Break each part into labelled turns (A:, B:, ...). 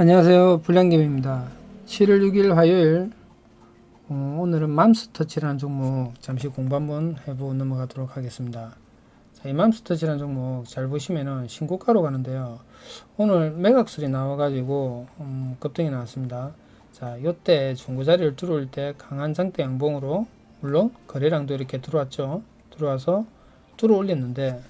A: 안녕하세요. 불량김입니다. 7월 6일 화요일 어, 오늘은 맘스터치라는 종목 잠시 공부 한번 해보고 넘어가도록 하겠습니다. 자, 이 맘스터치라는 종목 잘 보시면은 신고가로 가는데요. 오늘 매각설이 나와가지고 음, 급등이 나왔습니다. 자, 요때 중고 자리를 들어올 때 강한 장대 양봉으로 물론 거래량도 이렇게 들어왔죠. 들어와서 뚫어 올렸는데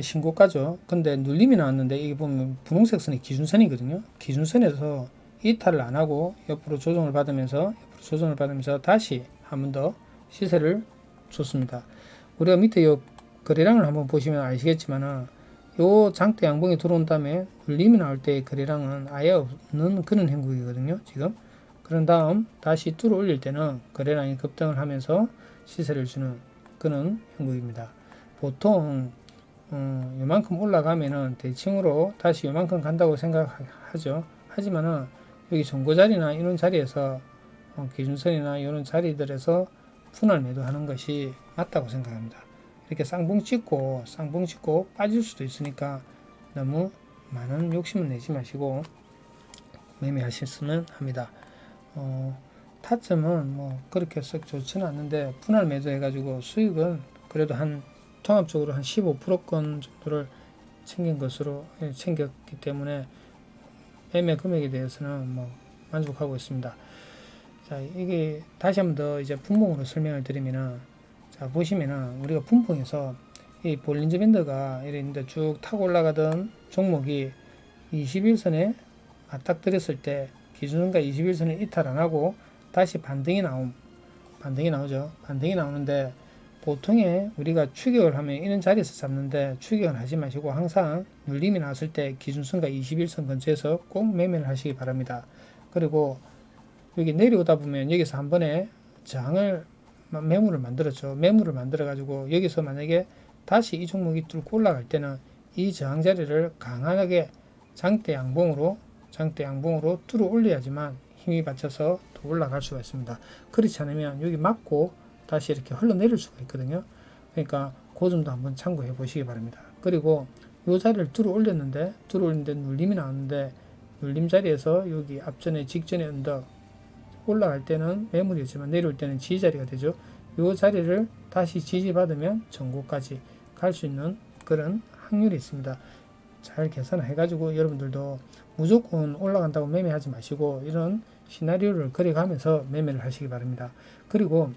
A: 신고가죠. 근데 눌림이 나왔는데 이게 보면 분홍색 선이 기준선이거든요. 기준선에서 이탈을 안 하고 옆으로 조정을 받으면서 옆으로 조정을 받으면서 다시 한 번 더 시세를 줬습니다. 우리가 밑에 요 거래량을 한번 보시면 아시겠지만은 요 장대 양봉이 들어온 다음에 눌림이 나올 때의 거래량은 아예 없는 그런 행국이거든요. 지금 그런 다음 다시 뚫어 올릴 때는 거래량이 급등을 하면서 시세를 주는 그런 행국입니다. 보통 어, 요만큼 올라가면은 대칭으로 다시 요만큼 간다고 생각하죠. 하지만은 여기 정고 자리나 이런 자리에서 어, 기준선이나 이런 자리들에서 분할 매도하는 것이 맞다고 생각합니다. 이렇게 쌍봉 찍고 쌍봉 찍고 빠질 수도 있으니까 너무 많은 욕심은 내지 마시고 매매하셨으면 합니다. 어, 타점은 뭐 그렇게 썩 좋지는 않는데 분할 매도해가지고 수익은 그래도 한 통합적으로 한 15%건 정도를 챙긴 것으로 예, 챙겼기 때문에 매매 금액에 대해서는 뭐 만족하고 있습니다. 자, 이게 다시 한번 더 이제 분봉으로 설명을 드리면은 자, 보시면은 우리가 분봉에서 이 볼린저 밴드가 이랬는데 쭉 타고 올라가던 종목이 21선에 맞닥뜨렸을 때 기준선과 21선을 이탈 안 하고 다시 반등이 나옴. 반등이 나오죠. 반등이 나오는데 보통에 우리가 추격을 하면 이런 자리에서 잡는데 추격을 하지 마시고 항상 눌림이 나왔을 때 기준선과 21선 근처에서 꼭 매매를 하시기 바랍니다. 그리고 여기 내려오다 보면 여기서 한 번에 저항을 매물을 만들었죠. 매물을 만들어 가지고 여기서 만약에 다시 이 종목이 뚫고 올라갈 때는 이 저항 자리를 강하게 장대 양봉으로 장대 양봉으로 뚫어 올려야지만 힘이 받쳐서 더 올라갈 수가 있습니다. 그렇지 않으면 여기 맞고 다시 이렇게 흘러내릴 수가 있거든요. 그러니까 그 점도 한번 참고해 보시기 바랍니다. 그리고 이 자리를 들어 올렸는데 들어 올렸는데 눌림이 나왔는데 눌림 자리에서 여기 앞전에 직전에 언덕 올라갈 때는 매물이지만 내려올 때는 지지 자리가 되죠. 이 자리를 다시 지지받으면 전고까지 갈 수 있는 그런 확률이 있습니다. 잘 계산해 가지고 여러분들도 무조건 올라간다고 매매하지 마시고 이런 시나리오를 그려가면서 매매를 하시기 바랍니다. 그리고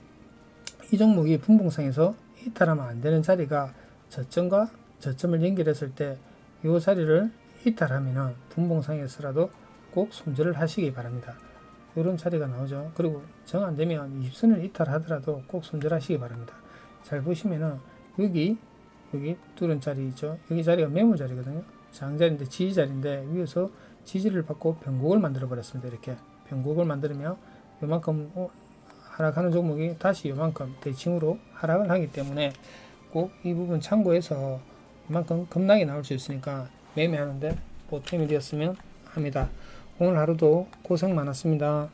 A: 이 종목이 분봉상에서 이탈하면 안 되는 자리가 저점과 저점을 연결했을 때 이 자리를 이탈하면은 분봉상에서라도 꼭 손절을 하시기 바랍니다. 이런 자리가 나오죠. 그리고 정 안 되면 20선을 이탈하더라도 꼭 손절하시기 바랍니다. 잘 보시면은 여기 여기 뚫은 자리 있죠. 여기 자리가 매물 자리거든요. 장자리인데 지지 자리인데 위에서 지지를 받고 변곡을 만들어 버렸습니다. 이렇게 변곡을 만들면 요만큼 어, 하락하는 종목이 다시 요만큼 대칭으로 하락을 하기 때문에 꼭 이 부분 참고해서 이만큼 급락이 나올 수 있으니까 매매하는데 보탬이 되었으면 합니다. 오늘 하루도 고생 많았습니다.